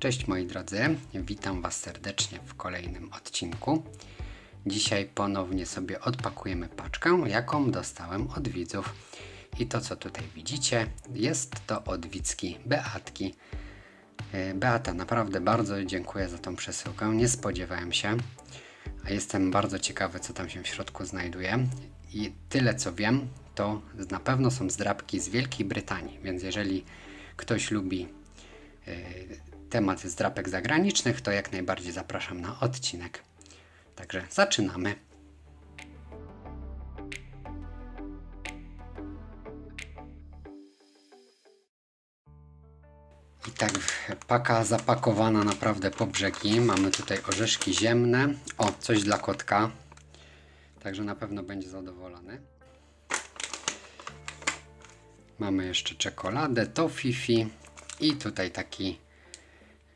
Cześć moi drodzy, witam Was serdecznie w kolejnym odcinku. Dzisiaj ponownie sobie odpakujemy paczkę, jaką dostałem od widzów. I to co tutaj widzicie, jest to od Wicki Beatki. E, Beata, naprawdę bardzo dziękuję za tą przesyłkę. Nie spodziewałem się, a jestem bardzo ciekawy, co tam się w środku znajduje. I tyle co wiem, to na pewno są zdrabki z Wielkiej Brytanii, więc jeżeli ktoś lubi e, temat zdrapek zagranicznych, to jak najbardziej zapraszam na odcinek. Także zaczynamy. I tak paka zapakowana naprawdę po brzegi. Mamy tutaj orzeszki ziemne. O, coś dla kotka. Także na pewno będzie zadowolony. Mamy jeszcze czekoladę, tofifi i tutaj taki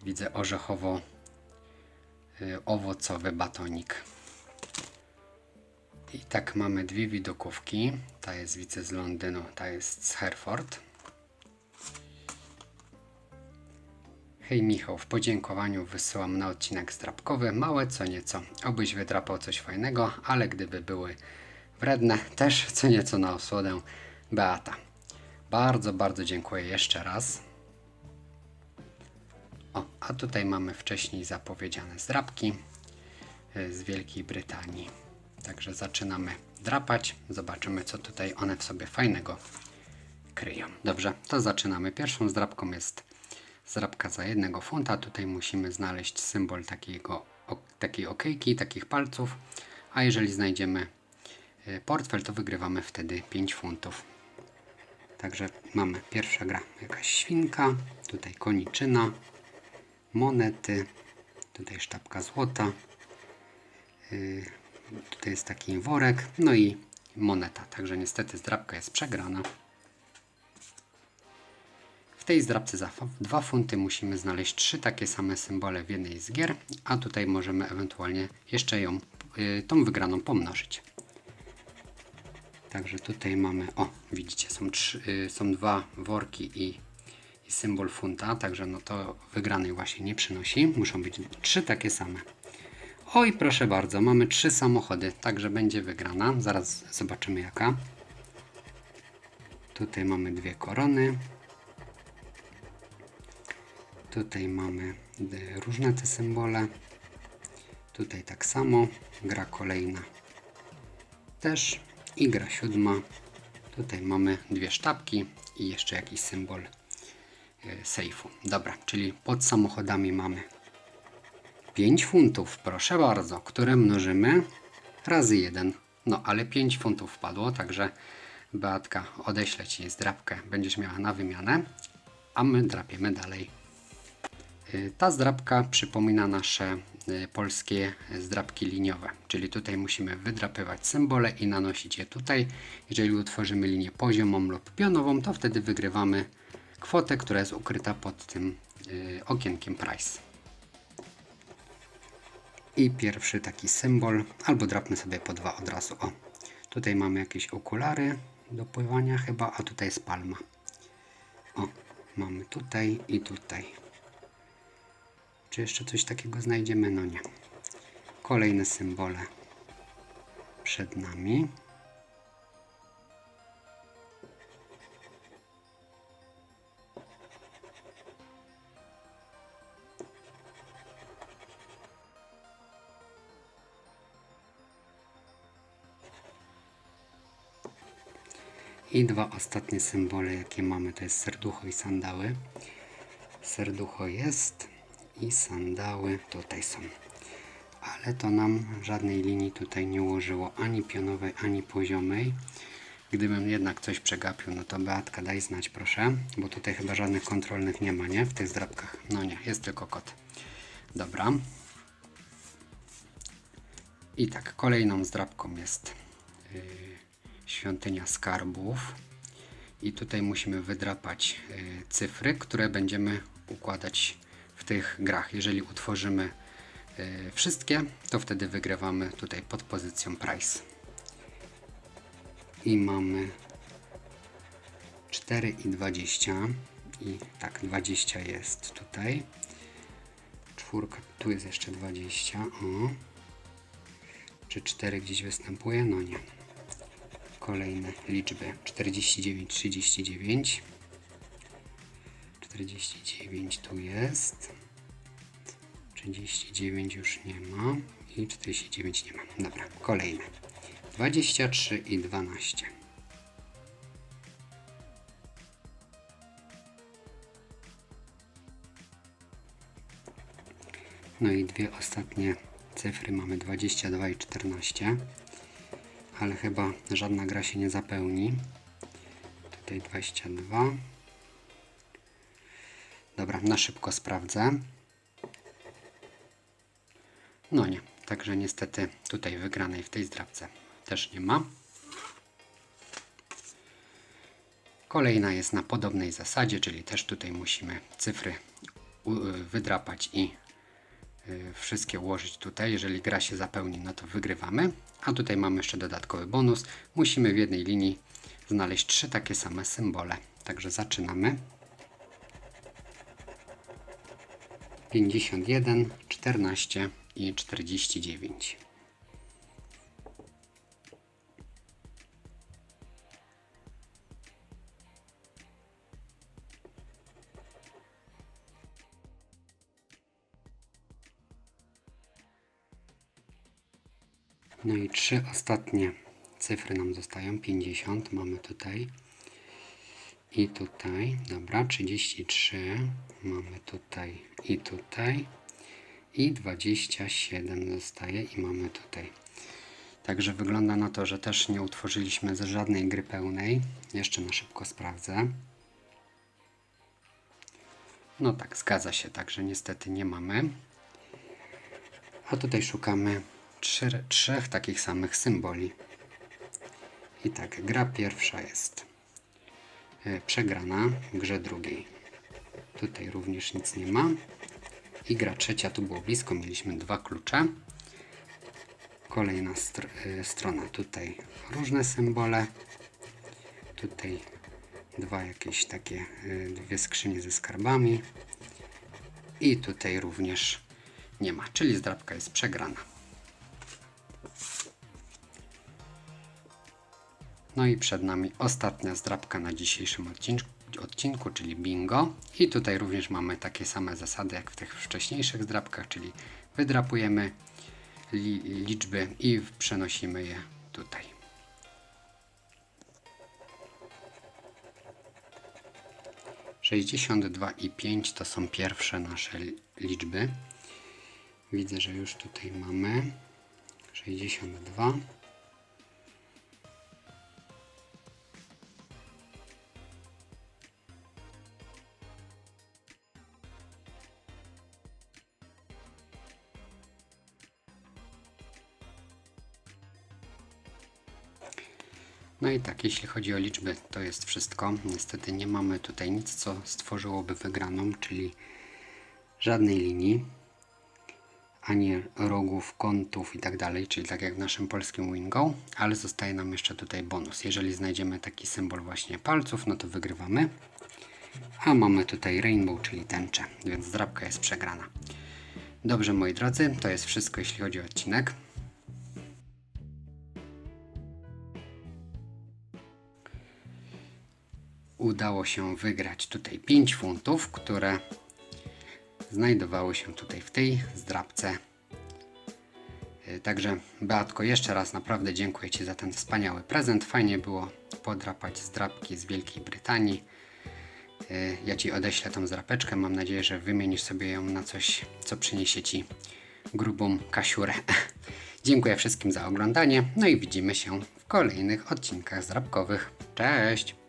widzę orzechowo y, batonik. I tak mamy dwie widokówki. Ta jest widzę z Londynu, ta jest z Hereford. Hej Michał, w podziękowaniu wysyłam na odcinek zdrapkowy małe co nieco. Obyś wydrapał coś fajnego, ale gdyby były wredne, też co nieco na osłodę. Beata. Bardzo, bardzo dziękuję jeszcze raz. O, a tutaj mamy wcześniej zapowiedziane zdrapki y, z Wielkiej Brytanii. Także zaczynamy drapać. Zobaczymy, co tutaj one w sobie fajnego kryją. Dobrze, to zaczynamy. Pierwszą zdrapką jest zdrapka za jednego funta. Tutaj musimy znaleźć symbol takiego, takiej okejki, takich palców. A jeżeli znajdziemy y, portfel, to wygrywamy wtedy 5 funtów. Także mamy pierwsza gra, jakaś świnka, tutaj koniczyna, monety, tutaj sztabka złota, yy, tutaj jest taki worek, no i moneta. Także niestety zdrabka jest przegrana. W tej zdrabce za 2 funty musimy znaleźć trzy takie same symbole w jednej z gier, a tutaj możemy ewentualnie jeszcze ją, yy, tą wygraną pomnożyć. Także tutaj mamy, o widzicie, są, trzy, y, są dwa worki i, i symbol funta, także no to wygranej właśnie nie przynosi. Muszą być trzy takie same. Oj, proszę bardzo, mamy trzy samochody, także będzie wygrana. Zaraz zobaczymy jaka. Tutaj mamy dwie korony. Tutaj mamy różne te symbole. Tutaj tak samo. Gra kolejna też i gra siódma. Tutaj mamy dwie sztabki i jeszcze jakiś symbol sejfu. Dobra, czyli pod samochodami mamy 5 funtów, proszę bardzo, które mnożymy razy 1. No ale 5 funtów wpadło, także Beatka odeślę Ci zdrabkę, będziesz miała na wymianę, a my drapiemy dalej. Y, Ta zdrabka przypomina nasze y, polskie zdrabki liniowe, czyli tutaj musimy wydrapywać symbole i nanosić je tutaj. Jeżeli utworzymy linię poziomą lub pionową, to wtedy wygrywamy kwotę, która jest ukryta pod tym y, okienkiem price. I pierwszy taki symbol, albo drapmy sobie po dwa od razu. O, tutaj mamy jakieś okulary do pływania chyba, a tutaj jest palma. O, mamy tutaj i tutaj. Czy jeszcze coś takiego znajdziemy? No nie. Kolejne symbole przed nami. I dwa ostatnie symbole, jakie mamy, to jest serducho i sandały. Serducho jest i sandały tutaj są. Ale to nam żadnej linii tutaj nie ułożyło, ani pionowej, ani poziomej. Gdybym jednak coś przegapił, no to Beatka daj znać proszę, bo tutaj chyba żadnych kontrolnych nie ma, nie? W tych zdrabkach. No nie, jest tylko kot. Dobra. I tak, kolejną zdrabką jest yy, świątynia skarbów. I tutaj musimy wydrapać yy, cyfry, które będziemy układać w tych grach. Jeżeli utworzymy y, wszystkie, to wtedy wygrywamy tutaj pod pozycją price. I mamy 4 i 20 i tak 20 jest tutaj. czwórka, tu jest jeszcze 20. O. Czy 4 gdzieś występuje? No nie. Kolejne liczby 49, 39. 49 tu jest. 39 już nie ma. I 49 nie ma. Dobra, kolejne. 23 i 12. No i dwie ostatnie cyfry mamy 22 i 14. Ale chyba żadna gra się nie zapełni. Tutaj 22. Dobra, na szybko sprawdzę. No nie, także niestety tutaj wygranej w tej zdrabce też nie ma. Kolejna jest na podobnej zasadzie, czyli też tutaj musimy cyfry wydrapać i wszystkie ułożyć tutaj. Jeżeli gra się zapełni, no to wygrywamy. A tutaj mamy jeszcze dodatkowy bonus. Musimy w jednej linii znaleźć trzy takie same symbole. Także zaczynamy. 51, 14 i 49. No i trzy ostatnie cyfry nam zostają. 50 mamy tutaj. I tutaj, dobra, 33 mamy tutaj i tutaj. I 27 zostaje i mamy tutaj. Także wygląda na to, że też nie utworzyliśmy z żadnej gry pełnej. Jeszcze na szybko sprawdzę. No tak, zgadza się, także niestety nie mamy. A tutaj szukamy trzy, trzech takich samych symboli. I tak, gra pierwsza jest e, przegrana w grze drugiej. Tutaj również nic nie ma. I gra trzecia, tu było blisko, mieliśmy dwa klucze. Kolejna str e, strona, tutaj różne symbole. Tutaj dwa jakieś takie, e, dwie skrzynie ze skarbami. I tutaj również nie ma, czyli zdrabka jest przegrana. No i przed nami ostatnia zdrabka na dzisiejszym odcinku, odcinku, czyli bingo. I tutaj również mamy takie same zasady jak w tych wcześniejszych zdrabkach, czyli wydrapujemy li, liczby i przenosimy je tutaj. Sześćdziesiąt dwa i pięć to są pierwsze nasze li- liczby. Widzę, że już tutaj mamy 62. No i tak, jeśli chodzi o liczby, to jest wszystko. Niestety nie mamy tutaj nic, co stworzyłoby wygraną, czyli żadnej linii, ani rogów, kątów i tak dalej, czyli tak jak w naszym polskim Wingo, ale zostaje nam jeszcze tutaj bonus. Jeżeli znajdziemy taki symbol właśnie palców, no to wygrywamy. A mamy tutaj rainbow, czyli tęczę, więc zdrabka jest przegrana. Dobrze, moi drodzy, to jest wszystko, jeśli chodzi o odcinek. Udało się wygrać tutaj 5 funtów, które znajdowały się tutaj w tej zdrabce. Yy, Także Beatko, jeszcze raz naprawdę dziękuję Ci za ten wspaniały prezent. Fajnie było podrapać zdrabki z Wielkiej Brytanii. Yy, Ja Ci odeślę tą zdrapeczkę. Mam nadzieję, że wymienisz sobie ją na coś, co przyniesie Ci grubą kasiurę. Dziękuję wszystkim za oglądanie. No i widzimy się w kolejnych odcinkach zdrabkowych. Cześć!